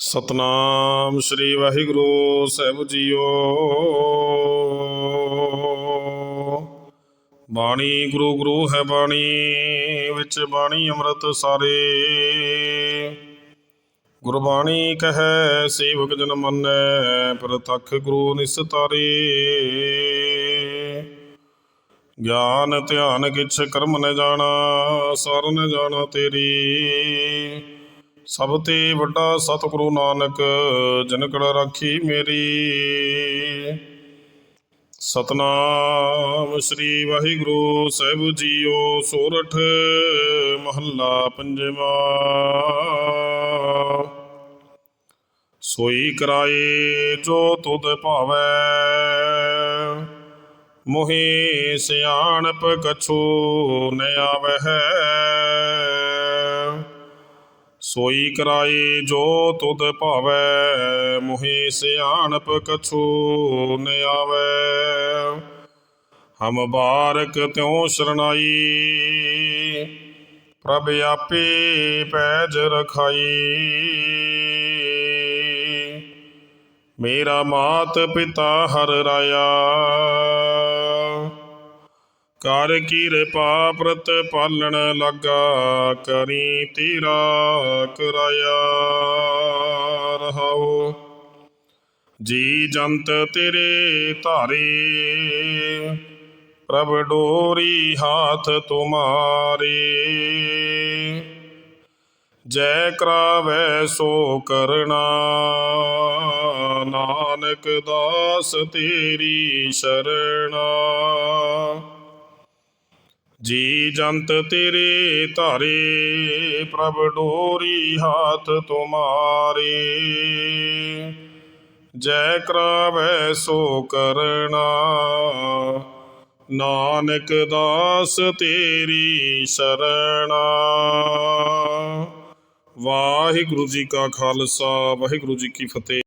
ਸਤਨਾਮ ਸ੍ਰੀ ਵਾਹਿਗੁਰੂ, ਸਾਹਿਬ ਜੀਓ। ਬਾਣੀ, ਗੁਰੂ ਗੁਰੂ ਹੈ ਬਾਣੀ, ਵਿੱਚ ਬਾਣੀ ਅੰਮ੍ਰਿਤ ਸਾਰੇ। ਗੁਰਬਾਣੀ ਕਹੈ, ਸੇਵਕ ਜਨ ਮੰਨੈ, ਪ੍ਰਤੱਖ ਗੁਰੂ ਨਿਸਤਾਰੇ ਗਿਆਨ ਧਿਆਨ ਕਿਛ ਕਰਮ ਨ ਜਾਣਾ, ਸਰ ਨ ਜਾਣਾ ਤੇਰੀ। ਸਭ ਤੇ ਵੱਡਾ ਸਤਿਗੁਰੂ ਨਾਨਕ ਜਨਕੜ ਰਾਖੀ ਮੇਰੀ। ਸਤਨਾਮ ਸ੍ਰੀ ਵਾਹਿਗੁਰੂ ਸਾਹਿਬ ਜੀਓ, ਸੋਰਠ ਮਹੱਲਾ ਪੰਜਵਾਂ। ਸੋਈ ਕਰਾਏ ਜੋ ਤੁਧ ਭਾਵੈ, ਮੋਹਿ ਸਿਆਣਪ ਕਛੂ ਨ ਆਵਹਿ। ਸੋਈ ਕਰਾਈ ਜੋ ਤੁਧ ਭਾਵੈ, ਮੋਹਿ ਸਿਆਣਪ ਕਛੂ ਨ ਆਵੈ। ਹਮ ਬਾਰਕ ਤਿਉ ਸ਼ਰਨਾਈ ਪ੍ਰਭ ਆਪੇ ਪੈਜ ਰਖਾਈ। ਮੇਰਾ ਮਾਤ ਪਿਤਾ ਹਰ ਰਾਇਆ। ਕਰ ਕਿਰਪਾ ਪ੍ਰਤ ਪਾਲਣ ਲੱਗਾ, ਕਰੀ ਤੇਰਾ ਕਰਾਇਆ ਰਹਾਓ। ਜੀ ਜੰਤ ਤੇਰੇ ਧਾਰੇ, ਪ੍ਰਭ ਡੋਰੀ ਹਾਥ ਤੁਮਾਰੇ। ਜੈ ਕਰਾਵੈ ਸੋ ਕਰਨਾ ਨਾਨਕ ਦਾਸ ਤੇਰੀ ਸ਼ਰਣਾ। ਜੀ ਜੰਤ ਤੇਰੇ ਧਾਰੇ, ਪ੍ਰਭ ਡੋਰੀ ਹਾਥ ਤੁਮਾਰੇ ਜੈ ਕਰਾਵੈ ਸੋ ਕਰਨਾ ਨਾਨਕ ਦਾਸ ਤੇਰੀ ਸ਼ਰਣਾ। ਵਾਹਿਗੁਰੂ ਜੀ ਕਾ ਖਾਲਸਾ, ਵਾਹਿਗੁਰੂ ਜੀ ਕੀ ਫਤਿਹ।